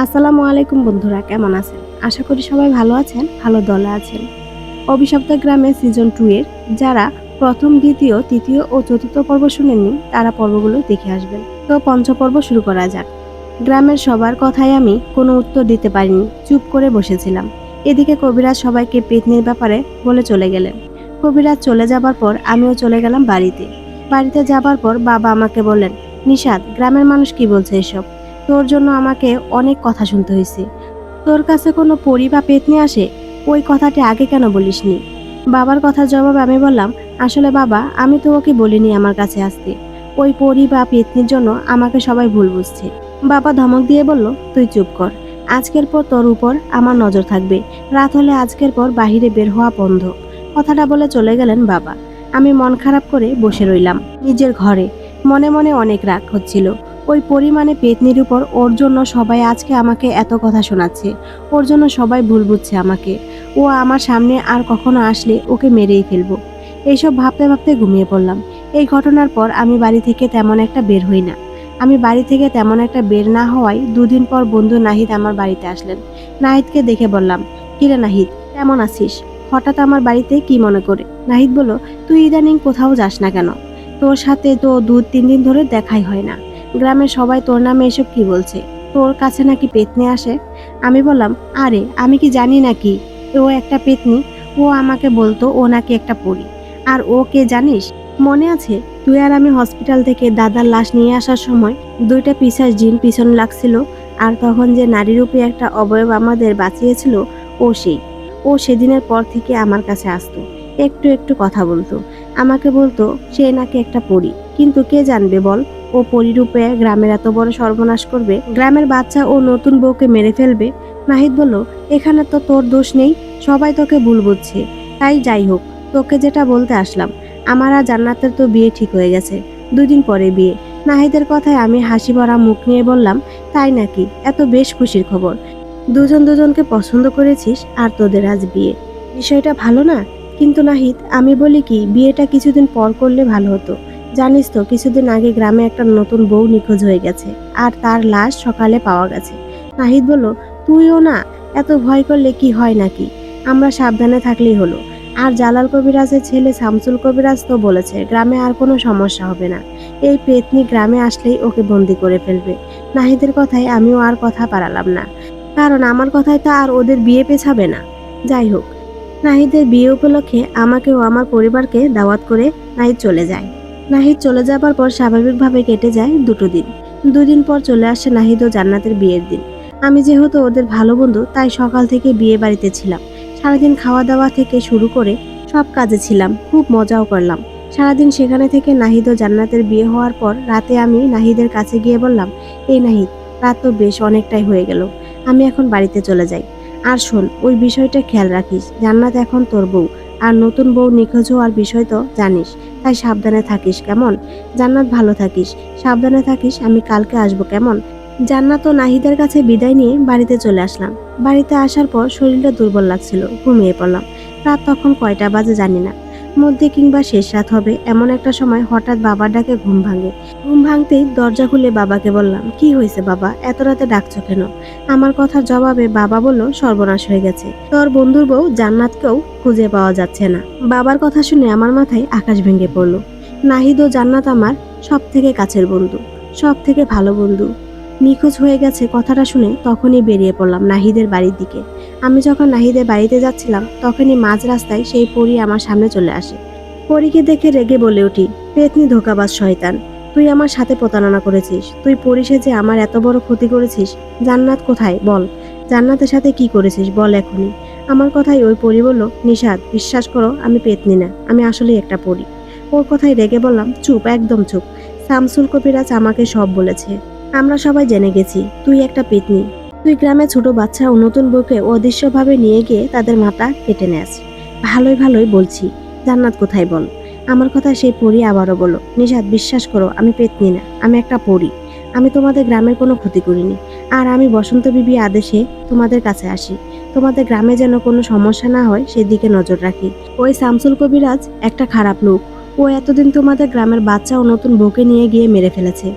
আসসালামু আলাইকুম বন্ধুরা, কেমন আছেন? আশা করি সবাই ভালো আছেন, ভালো দলে আছেন। অভিশপ্ত গ্রামে সিজন টু এর যারা প্রথম, দ্বিতীয়, তৃতীয় ও চতুর্থ পর্ব শুনেননি, তারা পর্বগুলো দেখে আসবেন। তো পঞ্চপর্ব শুরু করা যাক। গ্রামের সবার কথায় আমি কোনো উত্তর দিতে পারিনি, চুপ করে বসেছিলাম। এদিকে কবিরাজ সবাইকে পেতনির ব্যাপারে বলে চলে গেলেন। কবিরাজ চলে যাবার পর আমিও চলে গেলাম বাড়িতে। বাড়িতে যাবার পর বাবা আমাকে বললেন নিষাদ গ্রামের মানুষ কি বলছে এসব? তোর জন্য আমাকে অনেক কথা শুনতে হয়েছে। তোর কাছে কোনো পরি বা পেতনি আসে, ওই কথাটি আগে কেন বলিসনি? বাবার কথার জবাবে আমি বললাম, আসলে বাবা, আমি তো ওকে বলিনি আমার কাছে আসতে। ওই পরি বা পেতনির জন্য আমাকে সবাই ভুল বুঝছে। বাবা ধমক দিয়ে বলল, তুই চুপ কর। আজকের পর তোর উপর আমার নজর থাকবে। রাত হলে আজকের পর বাহিরে বের হওয়া বন্ধ। কথাটা বলে চলে গেলেন বাবা। আমি মন খারাপ করে বসে রইলাম নিজের ঘরে। মনে মনে অনেক রাগ হচ্ছিল। ওই পরিমাণে পেতনির উপর ওর জন্য সবাই আজকে আমাকে এত কথা শোনাচ্ছে। ওর জন্য সবাই ভুল বুঝছে আমাকে। ও আমার সামনে আর কখনো আসলে ওকে মেরেই ফেলব। এইসব ভাবতে ভাবতে ঘুমিয়ে পড়লাম। এই ঘটনার পর আমি বাড়ি থেকে তেমন একটা বের হই না। আমি বাড়ি থেকে তেমন একটা বের না হওয়ায় দুদিন পর বন্ধু নাহিদ আমার বাড়িতে আসলেন। নাহিদকে দেখে বললাম, কিরে নাহিদ, কেমন আছিস? হঠাৎ আমার বাড়িতে কি মনে করে? নাহিদ বলল, তুই ইদানিং কোথাও যাস না কেন? তোর সাথে তো দু তিন দিন ধরে দেখাই হয় না। গ্রামের সবাই তোর নামে এসব কি বলছে? তোর কাছে নাকি পেতনি আসে? আমি বললাম, আরে, আমি কি জানি নাকি ও একটা পেতনি, ও আমাকে বলতো ও নাকি একটা পরি। আর ও কে জানিস? মনে আছে, তুই আর আমি হসপিটাল থেকে দাদার লাশ নিয়ে আসার সময় দুইটা পিসার জিন পিছনে লাগছিল, আর তখন যে নারী রূপে একটা অবয়ব আমাদের বাঁচিয়েছিল, ও সেই। ও সেদিনের পর থেকে আমার কাছে আসতো, একটু একটু কথা বলতো। আমাকে বলতো, সে নাকি একটা পরি। কিন্তু কে জানবে বল? ও পরিরূপে গ্রামের এত বড় সর্বনাশ করবে? গ্রামের বাচ্চা ও নতুন বউকে মেরে ফেলবে? নাহিদ বলল, এখানে তো তোর দোষ নেই, সবাই তোকে ভুল বুঝছে। তাই যাই হোক, তোকে যেটা বলতে আসলাম, আমার আর জান্নাতের তো বিয়ে ঠিক হয়ে গেছে, দুদিন পরে বিয়ে। নাহিদের কথায় আমি হাসি ভরা মুখ নিয়ে বললাম, তাই নাকি? এত বেশ খুশির খবর। দুজন দুজনকে পছন্দ করেছিস, আর তোদের আজ বিয়ে। বিষয়টা ভালো না? কিন্তু নাহিদ, আমি বলি কি, বিয়েটা কিছুদিন পর করলে ভালো হতো। জানিস তো, কিছুদিন আগে গ্রামে একটা নতুন বউ নিখোঁজ হয়ে গেছে, আর তার লাশ সকালে পাওয়া গেছে। নাহিদ বলল, তুইও না, এত ভয় করলে কি হয় নাকি? আমরা সাবধানে থাকলেই হলো। আর জালাল কবিরাজের ছেলে শামসুল কবিরাজ তো বলেছে, গ্রামে আর কোনো সমস্যা হবে না। এই পেতনি গ্রামে আসলেই ওকে বন্দি করে ফেলবে। নাহিদের কথায় আমিও আর কথা পারালাম না। কারণ আমার কথায় তো আর ওদের বিয়ে পেছাবে না। যাই হোক, নাহিদের বিয়ে উপলক্ষে আমাকে ও আমার পরিবারকে দাওয়াত করে নাহিদ চলে যায়। নাহিদ চলে যাবার পর স্বাভাবিকভাবে কেটে যায় দুটো দিন। দুদিন পর চলে আসে নাহিদ ও জান্নাতের বিয়ের দিন। আমি যেহেতু ওদের ভালো বন্ধু, তাই সকাল থেকে বিয়ে বাড়িতে ছিলাম। সারাদিন খাওয়া দাওয়া থেকে শুরু করে সব কাজে ছিলাম, খুব মজাও করলাম। সারাদিন সেখানে থেকে নাহিদ ও জান্নাতের বিয়ে হওয়ার পর রাতে আমি নাহিদের কাছে গিয়ে বললাম, এই নাহিদ, রাত তো বেশ অনেকটাই হয়ে গেল, আমি এখন বাড়িতে চলে যাই। আর শোন, ওই বিষয়টা খেয়াল রাখিস, জান্নাত এখন তোর বউ আর নতুন বউ নিখোঁজ হওয়ার বিষয় তো জানিস, তাই সাবধানে থাকিস, কেমন? জান্নাত ভালো থাকিস। সাবধানে থাকিস, আমি কালকে আসব, কেমন? জান্নাত ও নাহিদের কাছে বিদায় নিয়ে বাড়িতে চলে আসলাম। বাড়িতে আসার পর শরীরটা দুর্বল লাগছিল, ঘুমিয়ে পড়লাম। রাত তখন কয়টা বাজে জানি না। মধ্যে কিংবা শেষ রাত হবে, এমন একটা সময় হঠাৎ বাবার ডাকে ঘুম ভাঙে। ঘুম ভাঙতেই দরজা খুলে বাবাকে বললাম, কি হয়েছে বাবা? এত রাতে ডাকছো কেন? আমার কথার জবাবে বাবা বলল, সর্বনাশ হয়ে গেছে। তোর বন্ধুর বউ জান্নাতকেও খুঁজে পাওয়া যাচ্ছে না। বাবার কথা শুনে আমার মাথায় আকাশ ভেঙে পড়ল। নাহিদ ও জান্নাত আমার সব থেকে কাছের বন্ধু সব থেকে ভালো বন্ধু। নিখোঁজ হয়ে গেছে কথাটা শুনে তখনই বেরিয়ে পড়লাম নাহিদের বাড়ির দিকে। আমি যখন নাহিদের বাড়িতে যাচ্ছিলাম, তখনই মাঝ রাস্তায় সেই পরী আমার সামনে চলে আসে। পরীকে দেখে রেগে বলে উঠি, পেতনি ধোকাবাজ শয়তান, তুই আমার সাথে প্রতারণা করেছিস। তুই পরিষে যে আমার এত বড় ক্ষতি করেছিস। জান্নাত কোথায়? বল। জান্নাতের সাথে কি করেছিস? বল এখনই। আমার কথাই ওই পরি বলল নিষাদ বিশ্বাস করো, আমি পেতনি না, আমি আসলেই একটা পরি। ওর কথাই রেগে বললাম, চুপ, একদম চুপ। শামসুল কবিরাজ আমাকে সব বলেছে। আমরা সবাই জেনে গেছি, তুই একটা পেতনি। তুই গ্রামে ছোট বাচ্চা ও নতুন বউকে অদৃশ্যভাবে নিয়ে গিয়ে তাদের মাথা কেটে নেস। ভালোই ভালোই বলছি। জান্নাত কোথায় বল? আমার কথা সেই পড়ি আবারও বলো। নিষাদ বিশ্বাস করো, আমি পেতনি না। আমি একটা পড়ি আমি তোমাদের গ্রামের কোনো ক্ষতি করিনি। আর আমি বসন্ত বিবি আদেশে তোমাদের কাছে আসি। তোমাদের গ্রামে যেন কোনো সমস্যা না হয়, সেদিকে নজর রাখি। ওই শামসুল কবিরাজ একটা খারাপ লোক। ও এতদিন তোমাদের গ্রামের বাচ্চা ও নতুন বউকে নিয়ে গিয়ে মেরে ফেলেছে।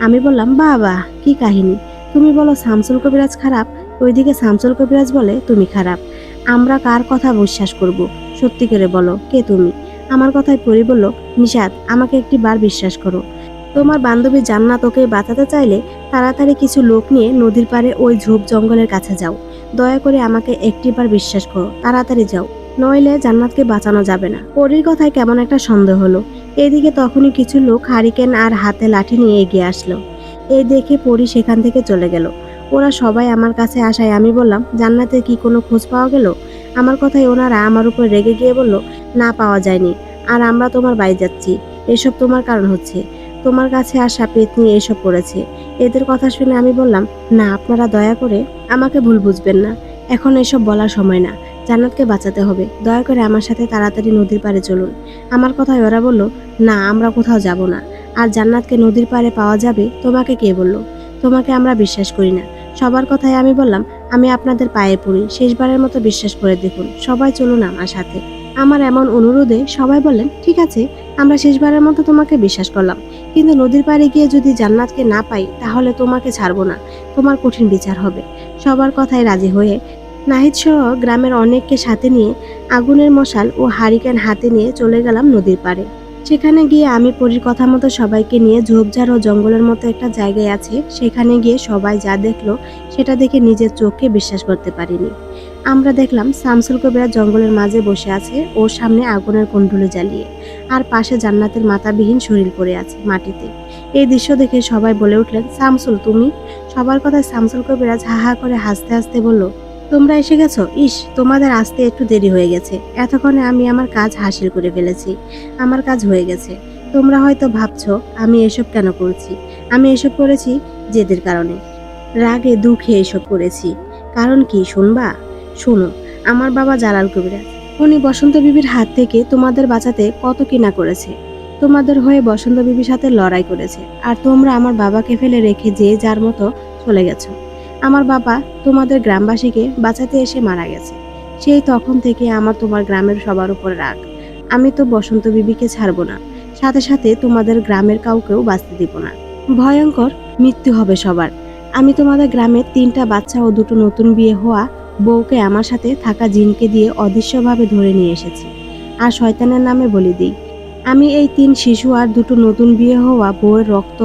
আমি বললাম, বাবা, কি কাহিনী? তুমি বলো শামসুল কবিরাজ খারাপ, ওইদিকে শামসুল কবিরাজ বলে, তুমি খারাপ। আমরা কার কথা বিশ্বাস করব? সত্যি করে বলো, কে তুমি? আমার কথায় পরি বলল নিষাদ আমাকে একটি বার বিশ্বাস করো। তোমার বান্ধবী জান্নাত ওকে বাঁচাতে চাইলে তাড়াতাড়ি কিছু লোক নিয়ে নদীর পাড়ে ওই ঝোপ জঙ্গলের কাছে যাও। দয়া করে আমাকে একটিবার বিশ্বাস করো, তাড়াতাড়ি যাও। নইলে জান্নাতকে বাঁচানো যাবে না। পরীর কথায় কেমন একটা সন্দেহ হলো। এদিকে তখনই কিছু লোক হারিকেন আর হাতে লাঠি নিয়ে এগিয়ে আসলো। এই দেখে পরি সেখান থেকে চলে গেল। ওরা সবাই আমার কাছে আসায় আমি বললাম জান্নাতের কি কোনো খোঁজ পাওয়া গেল? আমার কথায় ওনারা আমার উপর রেগে গিয়ে বলল, না, পাওয়া যায়নি। আর আমরা তোমার বাড়ি যাচ্ছি। এসব তোমার কারণ হচ্ছে। তোমার কাছে আসা পেট নিয়ে এসব করেছে। এদের কথা শুনে আমি বললাম, না, আপনারা দয়া করে আমাকে ভুল বুঝবেন না। এখন এসব বলার সময় না। জান্নাতকে বাঁচাতে হবে। দয়া করে আমার সাথে তাড়াতাড়ি নদীর পাড়ে চলুন। আমার কথায় ওরা বলল, না, আমরা কোথাও যাব না। আর জান্নাতকে নদীর পাড়ে পাওয়া যাবে, তোমাকে কে বলল? তোমাকে আমরা বিশ্বাস করি না। সবার কথায় আমি বললাম, আমি আপনাদের পায়ে পড়ি। শেষবারের মতো বিশ্বাস করে দেখুন, সবাই চলুন আমার সাথে। আমার এমন অনুরোধে সবাই বললেন, ঠিক আছে, আমরা শেষবারের মতো তোমাকে বিশ্বাস করলাম। কিন্তু নদীর পাড়ে গিয়ে যদি জান্নাতকে না পাই, তাহলে তোমাকে ছাড়বো না। তোমার কঠিন বিচার হবে। সবার কথায় রাজি হয়ে নাহিদ সহ গ্রামের অনেককে সাথে নিয়ে আগুনের মশাল ও হারিকেন হাতে নিয়ে চলে গেলাম নদীর পাড়ে। সেখানে গিয়ে আমি পরীর কথা মতো সবাইকে নিয়ে ঝোপঝাড় ও জঙ্গলের মতো একটা জায়গায় আছে। সেখানে গিয়ে সবাই যা দেখল, সেটা দেখে নিজের চোখকে বিশ্বাস করতে পারিনি। আমরা দেখলাম শামসুল কবিরা জঙ্গলের মাঝে বসে আছে, ওর সামনে আগুনের কুণ্ডুলি জ্বালিয়ে, আর পাশে জান্নাতের মাথাবিহীন শরীর পড়ে আছে মাটিতে। এই দৃশ্য দেখে সবাই বলে উঠলেন, শামসুল, তুমি? সবার কথায় শামসুল কবিরাজ হা হা করে হাসতে হাসতে বলল তোমরা এসে গেছো? ইস, তোমাদের আসতে একটু দেরি হয়ে গেছে। এতক্ষণে আমি আমার কাজ হাসিল করে ফেলেছি। আমার কাজ হয়ে গেছে। তোমরা হয়তো ভাবছ, আমি এসব কেন করছি? আমি এসব করেছি জেদের কারণে। রাগে দুঃখে এসব করেছি। কারণ কি, শুনবা? শোনো, আমার বাবা জালাল কবিরাজ। উনি বসন্ত বিবির হাত থেকে তোমাদের বাঁচাতে কত কিনা করেছে। তোমাদের হয়ে বসন্ত বিবির সাথে লড়াই করেছে। আর তোমরা আমার বাবাকে ফেলে রেখে যে যার মতো চলে গেছো। আমার বাবা তোমাদের গ্রামবাসীকে বাঁচাতে এসে মারা গেছে। সেই তখন থেকে আমার তোমার গ্রামের সবার উপর রাগ। আমি তো বসন্ত বিবিকে ছাড়বো না। সাথে সাথে তোমাদের গ্রামের কাউকেও বাঁচতে দিব না। ভয়ঙ্কর মৃত্যু হবে সবার। আমি তোমাদের গ্রামের তিনটা বাচ্চা ও দুটো নতুন বিয়ে হওয়া বউকে আমার সাথে থাকা জিনকে দিয়ে অদৃশ্যভাবে ধরে নিয়ে এসেছি। আর শয়তানের নামে বলি দিই। আমি এই তিন শিশু আর দুটো নতুন বিয়ে হওয়া বউয়ের রক্ত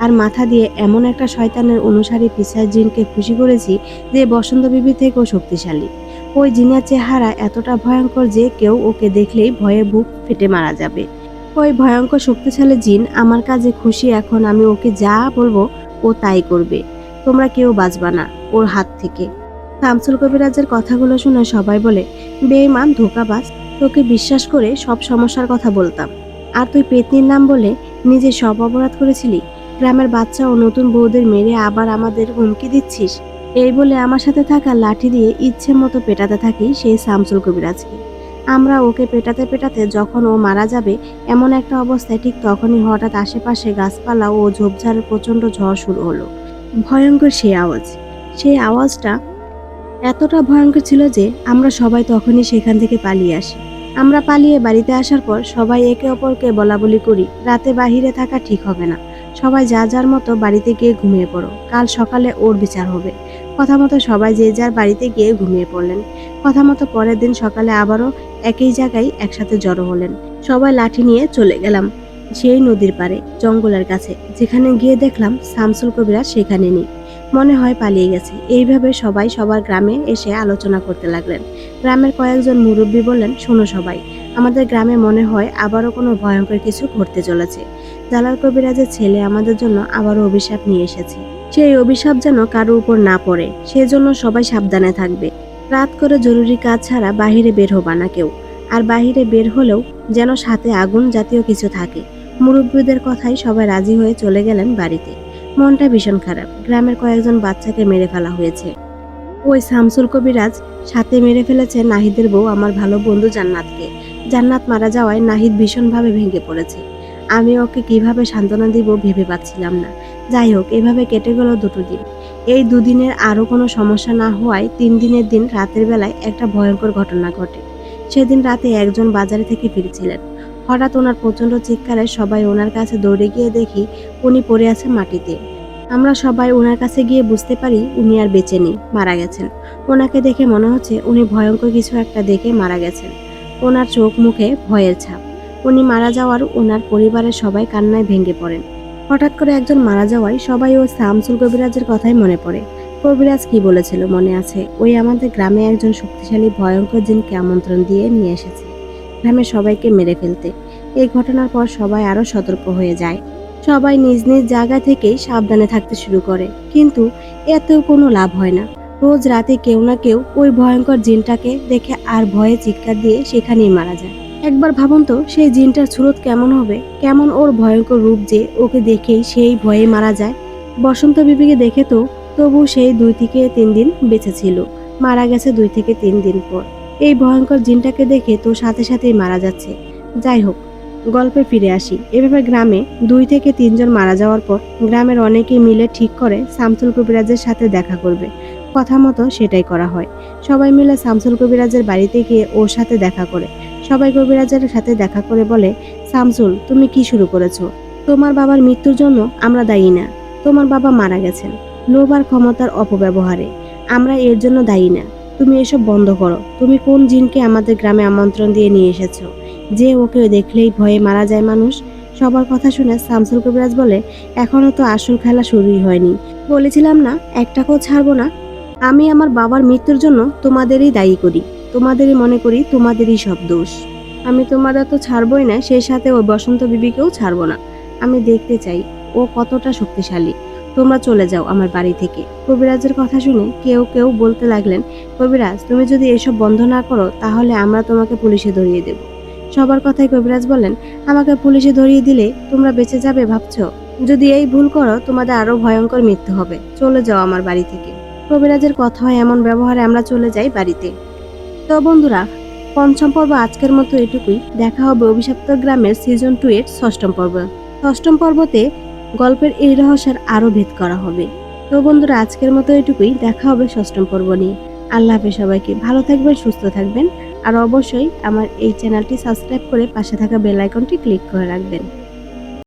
আর মাথা দিয়ে এমন একটা শয়তানের অনুসারী পিসার জিনকে খুশি করেছি যে বসন্ত বিবি থেকেও শক্তিশালী। ওই জিনের চেহারা এতটা ভয়ঙ্কর যে কেউ ওকে দেখলেই ভয়ে বুক ফেটে মারা যাবে। ওই ভয়ঙ্কর শক্তিশালী জিন আমার কাজে খুশি এখন আমি ওকে যা বলব ও তাই করবে। তোমরা কেউ বাঁচবা না ওর হাত থেকে। শামসুল কবিরাজের কথাগুলো শুনে সবাই বলে বেইমান ধোকাবাজ, তোকে বিশ্বাস করে সব সমস্যার কথা বলতাম। আর তুই পেতনির নাম বলে নিজে সব অপরাধ করেছিলি? গ্রামের বাচ্চা ও নতুন বউদের মেরে আবার আমাদের হুমকি দিচ্ছিস? এই বলে আমার সাথে থাকা লাঠি দিয়ে ইচ্ছে মতো পেটাতে থাকি সেই শামসুল কবিরাজকে। আমরা ওকে পেটাতে পেটাতে যখন ও মারা যাবে, এমন একটা অবস্থায় ঠিক তখনই হঠাৎ আশেপাশে গাছপালা ও ঝোপঝাড়ের প্রচণ্ড ঝড় শুরু হলো। ভয়ঙ্কর সেই আওয়াজ। সেই আওয়াজটা এতটা ভয়ঙ্কর ছিল যে আমরা সবাই তখনই সেখান থেকে পালিয়ে আসি। আমরা পালিয়ে বাড়িতে আসার পর সবাই একে অপরকে বলা বলি করি, রাতে বাহিরে থাকা ঠিক হবে না। সবাই যা যার মতো বাড়িতে গিয়ে ঘুমিয়ে পড়ো। কাল সকালে ওর বিচার হবে। কথা মতো সবাই যে যার বাড়িতে গিয়ে ঘুমিয়ে পড়লেন। কথা মতো পরের দিন সকালে আবারও একই জায়গায় একসাথে জড়ো হলেন। সবাই লাঠি নিয়ে চলে গেলাম সেই নদীর পাড়ে, জঙ্গলের কাছে। যেখানে গিয়ে দেখলাম শামসুল কবিরা সেখানে নেই। মনে হয় পালিয়ে গেছে। এইভাবে সবাই সবার গ্রামে এসে আলোচনা করতে লাগলেন। গ্রামের কয়েকজন মুরব্বী বললেন, শোনো সবাই, আমাদের গ্রামে মনে হয় আবারও কোনো ভয়ঙ্কর কিছু ঘটতে চলেছে। জালাল কবিরাজের ছেলে আমাদের জন্য আবারও অভিশাপ নিয়ে এসেছে। সেই অভিশাপ যেন কারও উপর না পড়ে, সেজন্য সবাই সাবধানে থাকবে। রাত করে জরুরি কাজ ছাড়া বাহিরে বের হবা না কেউ, আর বাহিরে বের হলেও যেন সাথে আগুন জাতীয় কিছু থাকে। মুরব্বীদের কথাই সবাই রাজি হয়ে চলে গেলেন বাড়িতে। মনটা ভীষণ খারাপ, গ্রামের কয়েকজন বাচ্চাকে মেরে ফেলা হয়েছে। ওই শামসুল কবিরাজ সাথে মেরে ফেলেছে নাহিদের বউ, আমার ভালো বন্ধু জান্নাতকে। জান্নাত মারা যাওয়ায় নাহিদ ভীষণভাবে ভেঙে পড়েছে। আমি ওকে কীভাবে সান্ত্বনা দিব ভেবে পাচ্ছিলাম না। যাই হোক, এভাবে কেটে গেল দুটো দিন। এই দুদিনের আরও কোনো সমস্যা না হওয়ায় তিন দিনের দিন রাতের বেলায় একটা ভয়ঙ্কর ঘটনা ঘটে। সেদিন রাতে একজন বাজারে থেকে ফিরছিলেন। হঠাৎ ওনার প্রচণ্ড চিৎকারে সবাই ওনার কাছে দৌড়ে গিয়ে দেখি উনি পড়ে আছে মাটিতে। আমরা সবাই ওনার কাছে গিয়ে বুঝতে পারি উনি আর বেঁচে নেই, মারা গেছেন। ওনাকে দেখে মনে হচ্ছে উনি ভয়ঙ্কর কিছু একটা দেখে মারা গেছেন। ওনার চোখ মুখে ভয়ের ছাপ। উনি মারা যাওয়ার ওনার পরিবারের সবাই কান্নায় ভেঙে পড়েন। হঠাৎ করে একজন মারা যাওয়ায় সবাই ও শামসুল কবিরাজের কথাই মনে পড়ে। কবিরাজ কি বলেছিল মনে আছে? ওই আমাদের গ্রামে একজন শক্তিশালী, ভয়ঙ্কর জিনকে আমন্ত্রণ দিয়ে নিয়ে এসেছে। গ্রামের সবাইকে মেরে ফেলতে। এই ঘটনার পর সবাই আরও সতর্ক হয়ে যায়। সবাই নিজ নিজ জায়গা থেকেই সাবধানে থাকতে শুরু করে। কিন্তু এতেও কোনো লাভ হয় না। রোজ রাতে কেউ না কেউ ওই ভয়ঙ্কর জিনটাকে দেখে আর ভয়ে চিৎকার দিয়ে সেখানেই মারা যায়। একবার ভাবুন তো, সেই জিনটার সুরত কেমন হবে? কেমন ওর ভয়ঙ্কর রূপ যে ওকে দেখেই সেই ভয়ে মারা যায়? বসন্ত বিবিকে দেখে তো তবু সেই দুই থেকে তিন দিন বেঁচে ছিল। মারা গেছে দুই থেকে তিন দিন পর। এই ভয়ঙ্কর জিনটাকে দেখে তো সাথে সাথেই মারা যাচ্ছে। যাই হোক, গল্পে ফিরে আসি। এভাবে গ্রামে দুই থেকে তিনজন মারা যাওয়ার পর গ্রামের অনেকে মিলে ঠিক করে শামসুল কবিরাজের সাথে দেখা করবে। কথা মতো সেটাই করা হয়। সবাই মিলে শামসুল কবিরাজের বাড়িতে গিয়ে ওর সাথে দেখা করে। সবাই কবিরাজের সাথে দেখা করে বলে শামসুল তুমি কি শুরু করেছ? তোমার বাবার মৃত্যুর জন্য আমরা দায়ী না। তোমার বাবা মারা গেছেন। লোভ আর ক্ষমতার অপব্যবহারে। আমরা এর জন্য দায়ী না। তুমি এসব বন্ধ করো। তুমি কোন জিনকে আমাদের গ্রামে আমন্ত্রণ দিয়ে নিয়ে এসেছ? যে ওকে দেখলেই ভয়ে মারা যায় মানুষ। সবার কথা শুনে শামসুল কবিরাজ বলে, এখনও তো আসল খেলা শুরুই হয়নি। বলেছিলাম না একটাকেও ছাড়বো না। আমি আমার বাবার মৃত্যুর জন্য তোমাদেরই দায়ী করি। তোমাদেরই মনে করি তোমাদেরই সব দোষ। আমি তোমাদের তো ছাড়বই না, সেই সাথে ওই বসন্ত বিবিকেও ছাড়বো না। আমি দেখতে চাই, ও কতটা শক্তিশালী। তোমরা চলে যাও আমার বাড়ি থেকে। কবিরাজের কথা শুনে কেউ কেউ বলতে লাগলেন, কবিরাজ, তুমি যদি এসব বন্ধ না করো, তাহলে আমরা তোমাকে পুলিশে ধরিয়ে দেব। সবার কথায় কবিরাজ বলেন আমাকে পুলিশে ধরিয়ে দিলে তোমরা বেঁচে যাবে ভাবছ? যদি এই ভুল করো, তোমাদের আরও ভয়ঙ্কর মৃত্যু হবে। চলে যাও আমার বাড়ি থেকে। কবিরাজের কথা হয় এমন ব্যবহারে আমরা চলে যাই বাড়িতে। তো বন্ধুরা, পঞ্চম পর্ব আজকের মতো এটুকুই। দেখা হবে অভিশপ্ত গ্রামের সিজন টু এর ষষ্ঠম পর্ব। ষষ্ঠম পর্বতে গল্পের এই রহস্যের আরও ভেদ করা হবে। তো বন্ধুরা, আজকের মতো এটুকুই। দেখা হবে ষষ্ঠম পর্ব নিয়ে। আল্লাহ হাফেজ সবাইকে। ভালো থাকবেন, সুস্থ থাকবেন। আর অবশ্যই আমার এই চ্যানেলটি সাবস্ক্রাইব করে পাশে থাকা বেল আইকনটি ক্লিক করে রাখবেন।